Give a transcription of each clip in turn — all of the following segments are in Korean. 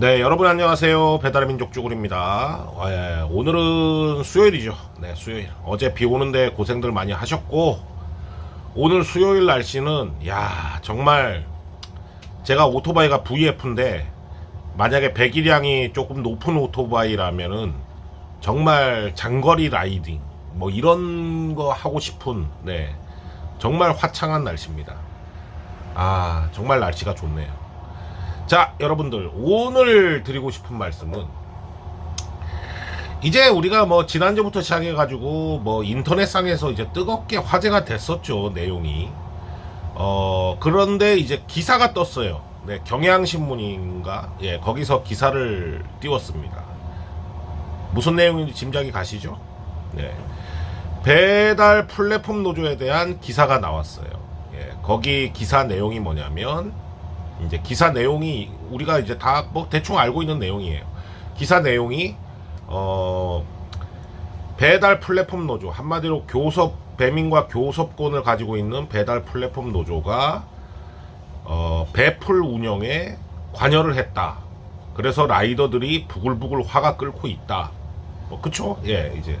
네, 여러분 안녕하세요. 배달의 민족 쭈구리입니다. 예, 오늘은 수요일이죠. 네, 수요일. 어제 비 오는데 고생들 많이 하셨고, 오늘 수요일 날씨는, 야 정말, 제가 오토바이가 VF인데, 만약에 배기량이 조금 높은 오토바이라면은, 정말 장거리 라이딩, 뭐 이런 거 하고 싶은, 네, 정말 화창한 날씨입니다. 아, 정말 날씨가 좋네요. 자, 여러분들, 오늘 드리고 싶은 말씀은, 이제 우리가 뭐 지난주부터 시작해가지고 뭐 인터넷상에서 이제 뜨겁게 화제가 됐었죠, 내용이. 어, 그런데 이제 기사가 떴어요. 네, 경향신문인가? 예, 거기서 기사를 띄웠습니다. 무슨 내용인지 짐작이 가시죠? 네. 배달 플랫폼 노조에 대한 기사가 나왔어요. 예, 거기 기사 내용이 뭐냐면, 이제 기사 내용이 우리가 이제 다 뭐 대충 알고 있는 내용이에요. 기사 내용이 어 배달 플랫폼 노조 한마디로 교섭 배민과 교섭권을 가지고 있는 배달 플랫폼 노조가 어 배풀 운영에 관여를 했다. 그래서 라이더들이 부글부글 화가 끓고 있다. 뭐 그쵸? 예, 이제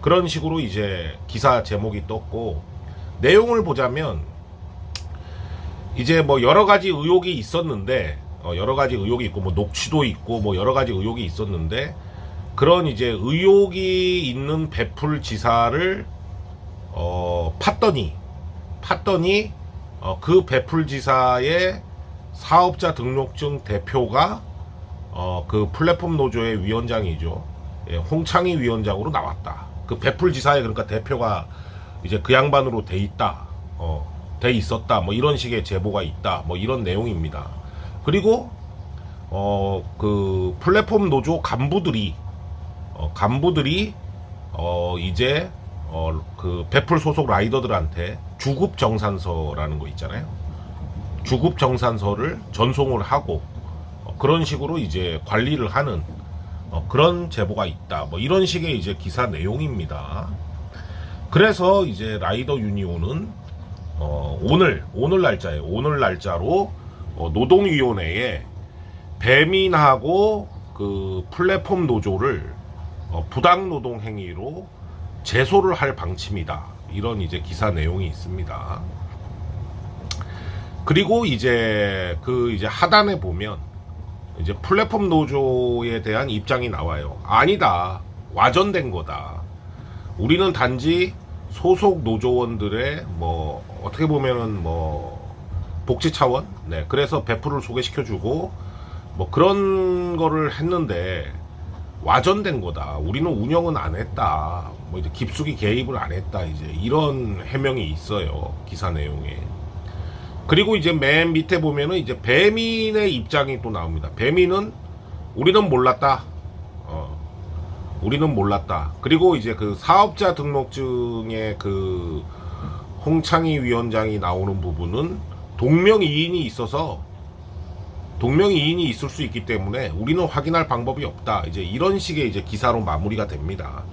그런 식으로 이제 기사 제목이 떴고 내용을 보자면 이제 뭐 여러 가지 의혹이 있었는데 어 여러 가지 의혹이 있고 뭐 녹취도 있고 뭐 여러 가지 의혹이 있었는데 그런 이제 의혹이 있는 배풀 지사를 어 팠더니 팠더니 어그 배풀 지사의 사업자 등록증 대표가 어 그 플랫폼 노조의 위원장이죠. 예, 홍창희 위원장으로 나왔다. 그 배풀 지사의 그러니까 대표가 이제 그 양반으로 돼 있다. 어, 돼 있었다. 뭐 이런 식의 제보가 있다. 뭐 이런 내용입니다. 그리고 어 그 플랫폼 노조 간부들이 어, 간부들이 어 이제 어그 배풀 소속 라이더들한테 주급 정산서라는 거 있잖아요. 주급 정산서를 전송을 하고 어, 그런 식으로 이제 관리를 하는 어, 그런 제보가 있다. 뭐 이런 식의 이제 기사 내용입니다. 그래서 이제 라이더 유니온은 어, 오늘 오늘 날짜에 오늘 날짜로 어, 노동위원회에 배민하고 그 플랫폼 노조를 어, 부당 노동 행위로 제소를 할 방침이다. 이런 이제 기사 내용이 있습니다. 그리고 이제 그 이제 하단에 보면 이제 플랫폼 노조에 대한 입장이 나와요. 아니다. 와전된 거다. 우리는 단지 소속 노조원들의 뭐 어떻게 보면은 뭐 복지 차원? 네 그래서 배풀을 소개시켜주고 뭐 그런 거를 했는데 와전된 거다. 우리는 운영은 안 했다. 뭐 이제 깊숙이 개입을 안 했다. 이제 이런 해명이 있어요 기사 내용에. 그리고 이제 맨 밑에 보면은 이제 배민의 입장이 또 나옵니다. 배민은 우리는 몰랐다. 어, 우리는 몰랐다. 그리고 이제 그 사업자 등록증에 그 홍창희 위원장이 나오는 부분은 동명이인이 있어서 동명이인이 있을 수 있기 때문에 우리는 확인할 방법이 없다. 이제 이런 식의 이제 기사로 마무리가 됩니다.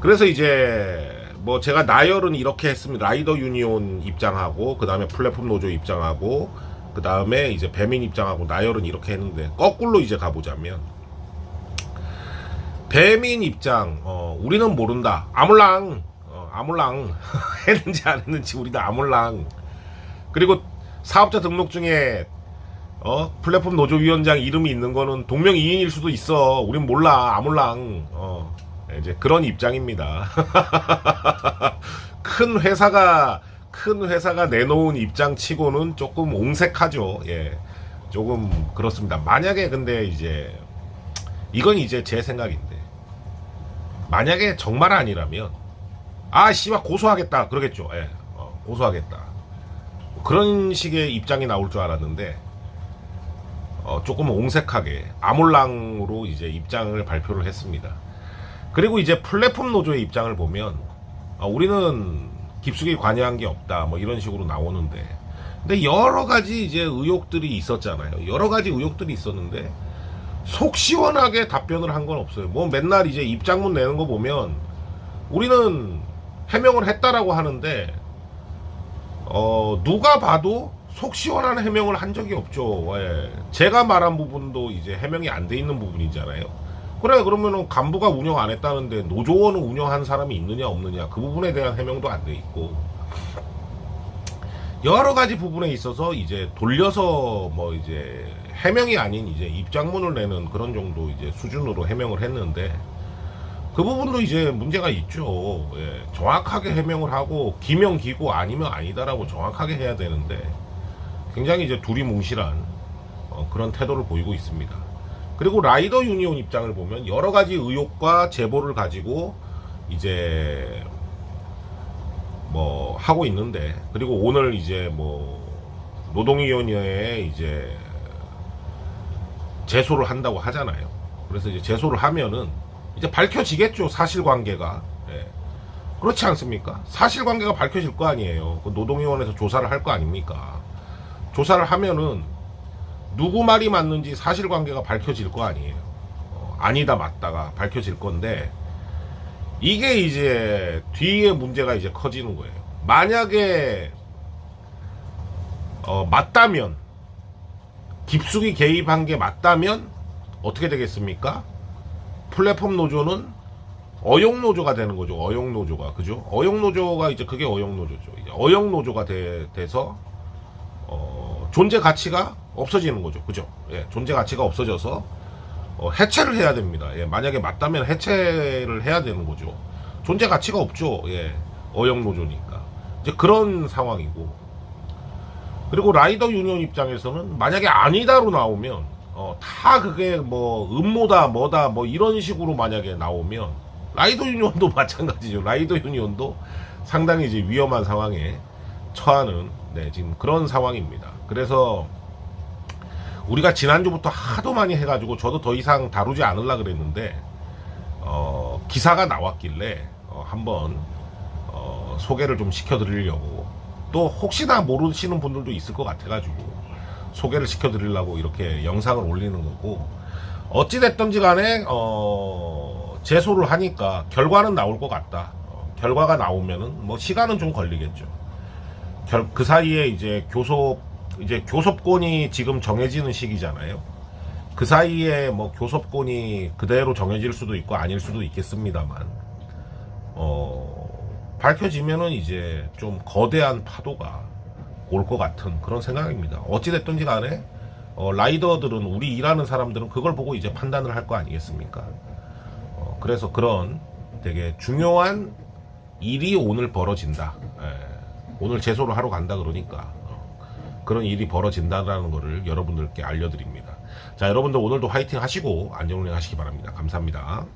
그래서 이제 뭐 제가 나열은 이렇게 했습니다. 라이더 유니온 입장하고 그 다음에 플랫폼 노조 입장하고 그 다음에 이제 배민 입장하고 나열은 이렇게 했는데 거꾸로 이제 가보자면 배민 입장, 어, 우리는 모른다. 아몰랑, 어, 아몰랑. 했는지 안 했는지 우리도 아몰랑. 그리고 사업자 등록증에, 어, 플랫폼 노조 위원장 이름이 있는 거는 동명이인일 수도 있어. 우린 몰라. 아몰랑. 어, 이제 그런 입장입니다. 큰 회사가, 큰 회사가 내놓은 입장 치고는 조금 옹색하죠. 예. 조금 그렇습니다. 만약에 근데 이제, 이건 이제 제 생각인데. 만약에 정말 아니라면 아 씨발 고소하겠다 그러겠죠. 예, 어, 고소하겠다. 그런 식의 입장이 나올 줄 알았는데 어, 조금 옹색하게 아몰랑으로 이제 입장을 발표를 했습니다. 그리고 이제 플랫폼 노조의 입장을 보면 어, 우리는 깊숙이 관여한 게 없다 뭐 이런 식으로 나오는데 근데 여러 가지 이제 의혹들이 있었잖아요. 여러 가지 의혹들이 있었는데 속 시원하게 답변을 한 건 없어요. 뭐 맨날 이제 입장문 내는 거 보면 우리는 해명을 했다라고 하는데 어 누가 봐도 속 시원한 해명을 한 적이 없죠. 예. 제가 말한 부분도 이제 해명이 안 돼 있는 부분이잖아요. 그래 그러면은 간부가 운영 안 했다는데 노조원을 운영한 사람이 있느냐 없느냐 그 부분에 대한 해명도 안 돼 있고 여러 가지 부분에 있어서 이제 돌려서 뭐 이제 해명이 아닌 이제 입장문을 내는 그런 정도 이제 수준으로 해명을 했는데 그 부분도 이제 문제가 있죠. 예, 정확하게 해명을 하고 기명 기고 아니면 아니다라고 정확하게 해야 되는데 굉장히 이제 두리뭉실한 어, 그런 태도를 보이고 있습니다. 그리고 라이더 유니온 입장을 보면 여러 가지 의혹과 제보를 가지고 이제 뭐 하고 있는데 그리고 오늘 이제 뭐 노동위원회에 이제 제소를 한다고 하잖아요. 그래서 이제 제소를 하면은 이제 밝혀지겠죠 사실관계가. 예. 그렇지 않습니까? 사실관계가 밝혀질 거 아니에요. 그 노동위원회에서 조사를 할 거 아닙니까? 조사를 하면은 누구 말이 맞는지 사실관계가 밝혀질 거 아니에요. 어, 아니다 맞다가 밝혀질 건데 이게 이제 뒤에 문제가 이제 커지는 거예요. 만약에 어, 맞다면 깊숙이 개입한 게 맞다면 어떻게 되겠습니까? 플랫폼 노조는 어용 노조가 되는 거죠. 어용 노조가 그죠? 어용 노조가 이제 그게 어용 노조죠. 이제 어용 노조가 돼, 돼서 어, 존재 가치가 없어지는 거죠. 그죠? 예, 존재 가치가 없어져서 어, 해체를 해야 됩니다. 예, 만약에 맞다면 해체를 해야 되는 거죠. 존재 가치가 없죠. 예, 어용 노조니까. 이제 그런 상황이고. 그리고 라이더 유니온 입장에서는 만약에 아니다로 나오면 어, 다 그게 뭐 음모다 뭐다 뭐 이런 식으로 만약에 나오면 라이더 유니온도 마찬가지죠. 라이더 유니온도 상당히 이제 위험한 상황에 처하는 네, 지금 그런 상황입니다. 그래서 우리가 지난주부터 하도 많이 해가지고 저도 더 이상 다루지 않으려 그랬는데 어, 기사가 나왔길래 어, 한번 어, 소개를 좀 시켜드리려고 또 혹시나 모르시는 분들도 있을 것 같아가지고 소개를 시켜드리려고 이렇게 영상을 올리는 거고 어찌 됐든지 간에 어, 제소를 하니까 결과는 나올 것 같다. 어, 결과가 나오면은 뭐 시간은 좀 걸리겠죠. 결, 그 사이에 이제 교섭 이제 교섭권이 지금 정해지는 시기잖아요. 그 사이에 뭐 교섭권이 그대로 정해질 수도 있고 아닐 수도 있겠습니다만 어 밝혀지면은 이제 좀 거대한 파도가 올 것 같은 그런 생각입니다. 어찌 됐든지 간에 어, 라이더들은 우리 일하는 사람들은 그걸 보고 이제 판단을 할 거 아니겠습니까? 어, 그래서 그런 되게 중요한 일이 오늘 벌어진다. 예, 오늘 제소를 하러 간다 그러니까 어, 그런 일이 벌어진다라는 거를 여러분들께 알려드립니다. 자, 여러분들 오늘도 화이팅 하시고 안전 운행 하시기 바랍니다. 감사합니다.